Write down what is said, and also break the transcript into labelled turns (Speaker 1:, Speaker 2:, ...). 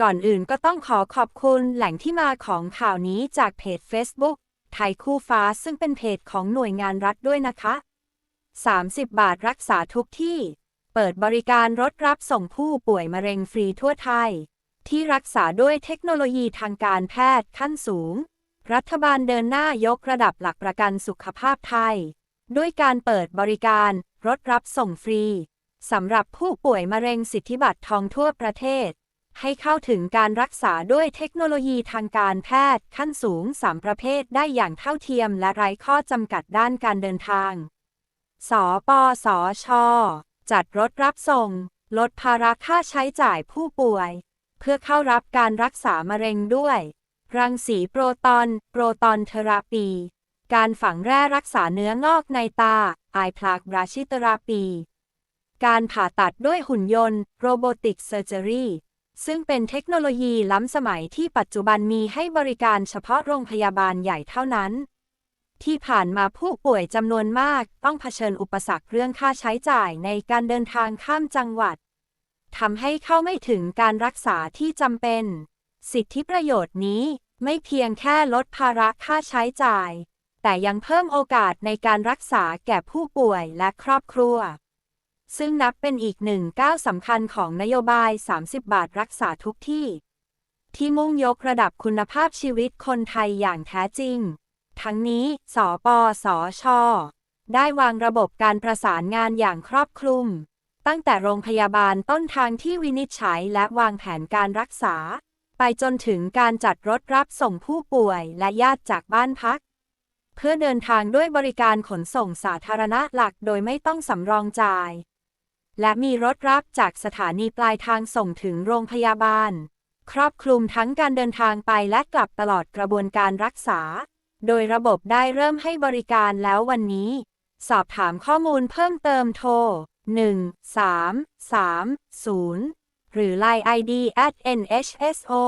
Speaker 1: ก่อนอื่นก็ต้องขอขอบคุณแหล่งที่มาของข่าวนี้จากเพจ Facebook ไทยคู่ฟ้าซึ่งเป็นเพจของหน่วยงานรัฐด้วยนะคะ 30 บาทรักษาทุกที่ เปิดบริการรถรับส่งผู้ป่วยมะเร็งฟรีทั่วไทย ที่รักษาด้วยเทคโนโลยีทางการแพทย์ขั้นสูง รัฐบาลเดินหน้ายกระดับหลักประกันสุขภาพไทย ด้วยการเปิดบริการรถรับส่งฟรีสำหรับผู้ป่วยมะเร็งสิทธิบัตรทองทั่วประเทศ ให้เข้าถึงการรักษาด้วยเทคโนโลยีทางการแพทย์ขั้นสูง 3 ประเภทได้อย่างเท่าเทียมและไร้ข้อจำกัดด้านการเดินทาง สปสช จัดรถรับส่ง ลดภาระค่าใช้จ่ายผู้ป่วย เพื่อเข้ารับการรักษามะเร็งด้วย รังสีโปรตอน โปรตอนเทอราปี การฝังแร่รักษาเนื้องอกในตาไอพลากบราชิเตอราปี การผ่าตัดด้วยหุ่นยนต์ โรบอติกเซอร์เจอรี่ ซึ่งเป็นเทคโนโลยีล้ำสมัยที่ปัจจุบันมีให้บริการเฉพาะโรงพยาบาลใหญ่เท่านั้น ที่ผ่านมาผู้ป่วยจำนวนมากต้องเผชิญอุปสรรคเรื่องค่าใช้จ่ายในการเดินทางข้ามจังหวัดทำให้เข้าไม่ถึงการรักษาที่จำเป็น สิทธิประโยชน์นี้ไม่เพียงแค่ลดภาระค่าใช้จ่าย แต่ยังเพิ่มโอกาสในการรักษาแก่ผู้ป่วยและครอบครัว ซึ่งนับเป็นอีกหนึ่งก้าวสำคัญของนโยบาย 30 บาทรักษาทุกที่ ที่มุ่งยกระดับคุณภาพชีวิตคนไทยอย่างแท้จริง ทั้งนี้ สปสช ได้วางระบบการประสานงานอย่างครอบคลุม ตั้งแต่โรงพยาบาลต้นทางที่วินิจฉัยและวางแผนการรักษา ไปจนถึงการจัดรถรับส่งผู้ป่วยและญาติจากบ้านพักเพื่อเดินทางด้วยบริการขนส่งสาธารณะหลักโดยไม่ต้องสำรองจ่าย และมีรถรับจากสถานีปลายทางส่งถึงโรงพยาบาล ครอบคลุมทั้งการเดินทางไปและกลับตลอดกระบวนการรักษา โดยระบบได้เริ่มให้บริการแล้ววันนี้ สอบถามข้อมูลเพิ่มเติมโทร 1 3 3 0 หรือ Line ID at nhso